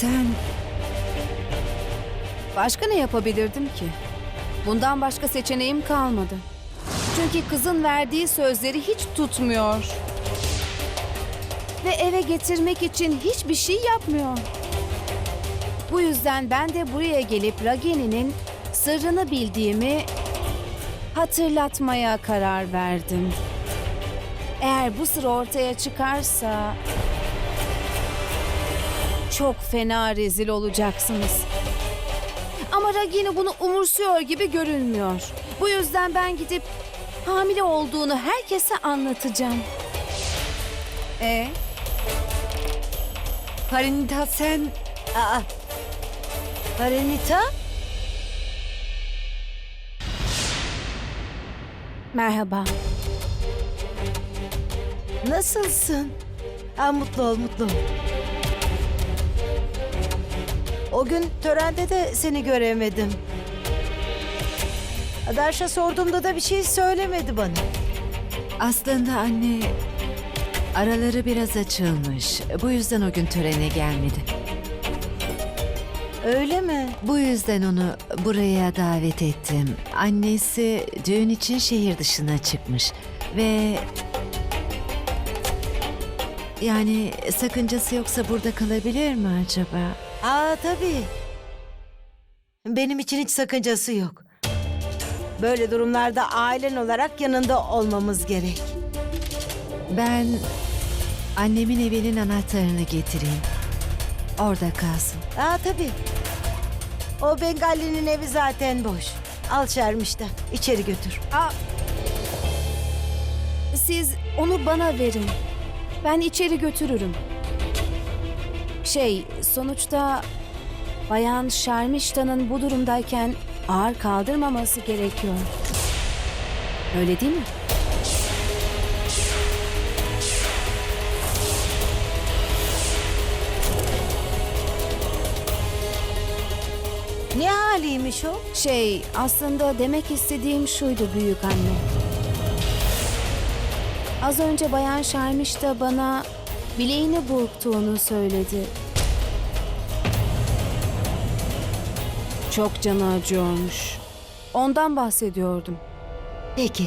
sen Başka ne yapabilirdim ki? Bundan başka seçeneğim kalmadı. Çünkü kızın verdiği sözleri hiç tutmuyor. Ve eve getirmek için hiçbir şey yapmıyor. Bu yüzden ben de buraya gelip Ragini'nin sırrını bildiğimi hatırlatmaya karar verdim. Eğer bu sır ortaya çıkarsa çok fena rezil olacaksınız. Ama Ragini bunu umursuyor gibi görünmüyor. Bu yüzden ben gidip hamile olduğunu herkese anlatacağım. E Parinita sen Aa. Parenita? merhaba. Nasılsın? Ha, mutlu ol, mutlu ol. O gün törende de seni göremedim. Darş'a sorduğumda da bir şey söylemedi bana. aslında anne araları biraz açılmış. Bu yüzden o gün törene gelmedi. Öyle mi? Bu yüzden onu buraya davet ettim. Annesi düğün için şehir dışına çıkmış ve yani sakıncası yoksa burada kalabilir mi acaba? Aa tabii. Benim için hiç sakıncası yok. Böyle durumlarda ailen olarak yanında olmamız gerek. Ben annemin evinin anahtarını getireyim. Orada kalsın. Aa tabii. O Bengalli'nin evi zaten boş. Al Şermiş'ten. içeri götür. Aa, siz onu bana verin. Ben içeri götürürüm. Şey, sonuçta Bayan Şermişta'nın bu durumdayken ağır kaldırmaması gerekiyor. Öyle değil mi? Ne haliymiş o? Şey, aslında demek istediğim şuydu büyük anne. Az önce Bayan Şermiş de bana bileğini burktuğunu söyledi. Çok canı acıyormuş. Ondan bahsediyordum. Peki.